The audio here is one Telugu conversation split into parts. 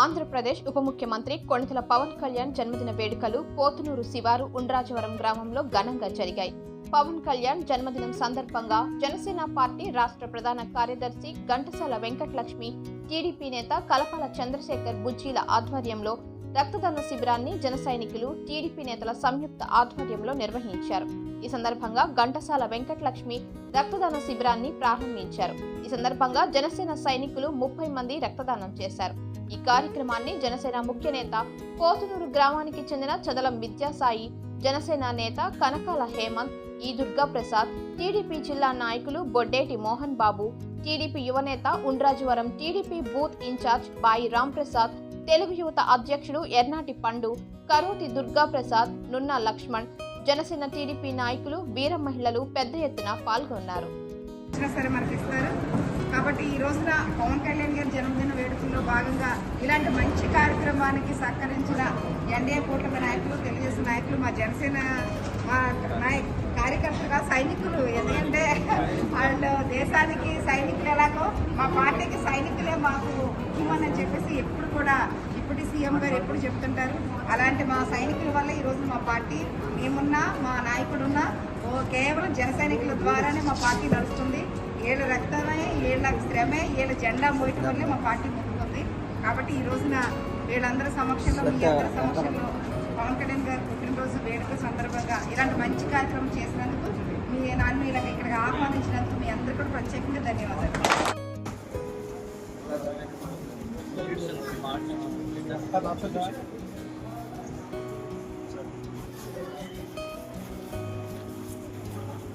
ఆంధ్రప్రదేశ్ ఉప ముఖ్యమంత్రి కొణితల పవన్ కళ్యాణ్ జన్మదిన వేడుకలు పోతునూరు శివారు ఉండ్రాజవరం గ్రామంలో ఘనంగా జరిగాయి. పవన్ కళ్యాణ్ జన్మదినం సందర్భంగా జనసేన పార్టీ రాష్ట్ర ప్రధాన కార్యదర్శి ఘంటసాల వెంకటలక్ష్మి టీడీపీ నేత కలపాల చంద్రశేఖర్ బుజ్జీల ఆధ్వర్యంలో రక్తదాన శిబిరాన్ని జన సైనికులు టీడీపీ నేతల సంయుక్త ఆధ్వర్యంలో నిర్వహించారు. ఈ సందర్భంగా ఘంటసాల వెంకటలక్ష్మి రక్తదాన శిబిరాన్ని ప్రారంభించారు. ఈ సందర్భంగా జనసేన సైనికులు ముప్పై మంది రక్తదానం చేశారు. ఈ కార్యక్రమాన్ని జనసేన ముఖ్య నేత పోతునూరు గ్రామానికి చెందిన చదలం విద్యాసాయి జనసేన నేత కనకాల హేమంత్ ఈ దుర్గా ప్రసాద్ టీడీపీ జిల్లా నాయకులు బొడ్డేటి మోహన్ బాబు టీడీపీ యువనేత Undrajavaram TDP booth incharge Bai Ram Prasad Telugu యువత అధ్యక్షుడు ఎర్నాటి పండు కరోటి దుర్గా ప్రసాద్ నున్నా లక్ష్మణ్ జనసేన టీడీపీ నాయకులు వీర మహిళలు పెద్ద ఎత్తున పాల్గొన్నారు. కాబట్టి ఈ రోజున పవన్ కళ్యాణ్ గారి జన్మదిన వేడుకల్లో భాగంగా ఇలాంటి మంచి కార్యక్రమానికి సహకరించిన ఎన్డీఏ కూటమి నాయకులు తెలుగుదేశం నాయకులు మా జనసేన మా నాయ కార్యకర్తగా సైనికులు. ఎందుకంటే వాళ్ళు దేశానికి సైనికులు ఎలాగో మా పార్టీకి సైనికులే మాకు ముఖ్యమని చెప్పేసి ఎప్పుడు కూడా ఇప్పుడు సీఎం గారు ఎప్పుడు చెప్తుంటారు. అలాంటి మా సైనికుల వల్ల ఈరోజు మా పార్టీ మేమున్నా మా నాయకుడున్నా కేవలం జన సైనికుల ద్వారానే మా పార్టీ నడుస్తుంది. ఏళ్ళ రక్తమే ఏళ్ళ శ్రమే ఏళ్ళ జెండా మోయటం వల్లే మా పార్టీ ముందుకుంది. కాబట్టి ఈ రోజున వీళ్ళందరి సమక్షంలో మీ అందరి సమక్షంలో పవన్ కళ్యాణ్ గారి పుట్టినరోజు వేడుక సందర్భంగా ఇలాంటి మంచి కార్యక్రమం చేసినందుకు మీ నాన్న ఇలా ఇక్కడికి ఆహ్వానించినందుకు మీ అందరికీ కూడా ప్రత్యేకంగా ధన్యవాదాలు.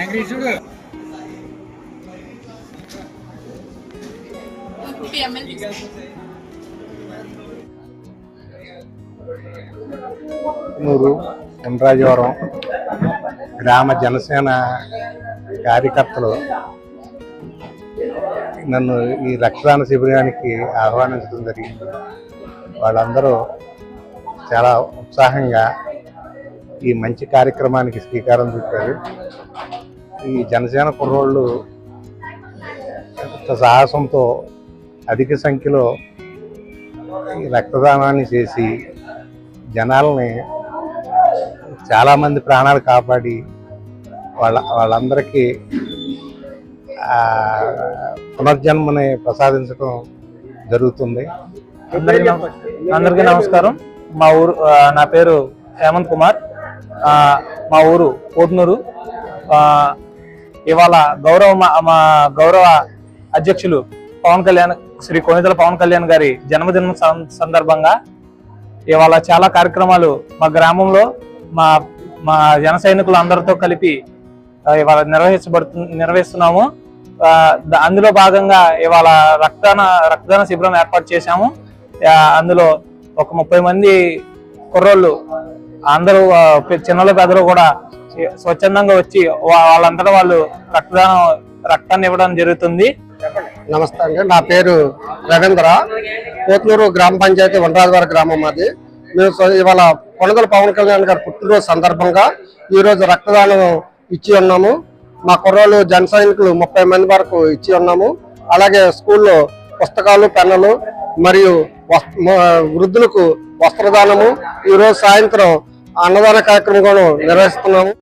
ఒకసారి నూరు ఉండ్రాజవరం గ్రామ జనసేన కార్యకర్తలు నన్ను ఈ రక్తదాన శిబిరానికి ఆహ్వానించడం జరిగింది. వాళ్ళందరూ చాలా ఉత్సాహంగా ఈ మంచి కార్యక్రమానికి శ్రీకారం చుట్టారు. ఈ జనసేన కుర్రోళ్ళు సాహసంతో అధిక సంఖ్యలో ఈ రక్తదానాన్ని చేసి జనాల్ని చాలామంది ప్రాణాలు కాపాడి వాళ్ళ వాళ్ళందరికీ పునర్జన్మని ప్రసాదించడం జరుగుతుంది. అందరికీ నమస్కారం. మా ఊరు నా పేరు హేమంత్ కుమార్. మా ఊరు కోట్నూరు. ఇవాళ గౌరవ మా- మా గౌరవ అధ్యక్షులు పవన్ కళ్యాణ్ శ్రీ కొనిదల పవన్ కళ్యాణ్ గారి జన్మదినం సందర్భంగా ఇవాళ చాలా కార్యక్రమాలు మా గ్రామంలో మా మా జన సైనికులు అందరితో కలిపి ఇవాళ నిర్వహించబడుతు నిర్వహిస్తున్నాము. అందులో భాగంగా ఇవాళ రక్తదాన రక్తదాన శిబిరం ఏర్పాటు చేశాము. అందులో ఒక ముప్పై మంది కుర్రోళ్ళు అందరూ ఆ, చిన్నలు పెద్దలు కూడా స్వచ్ఛందంగా వచ్చి వాళ్ళందరూ వాళ్ళు రక్తదానం రక్తాన్ని ఇవ్వడం జరుగుతుంది. నమస్తే అండి. నా పేరు రవీంద్ర. కోతులూరు గ్రామ పంచాయతీ వనరాజవారి గ్రామం మాది. మేము ఇవాళ కొనగల పవన్ కళ్యాణ్ గారి పుట్టినరోజు సందర్భంగా ఈరోజు రక్తదానం ఇచ్చి ఉన్నాము. మా కుర్రోళ్ళు జన సైనికులు ముప్పై మంది వరకు ఇచ్చి ఉన్నాము. అలాగే స్కూల్లో పుస్తకాలు పెన్నులు మరియు వృద్ధులకు వస్త్రదానము. ఈరోజు సాయంత్రం అన్నదాన కార్యక్రమం కూడా నిర్వహిస్తున్నాము.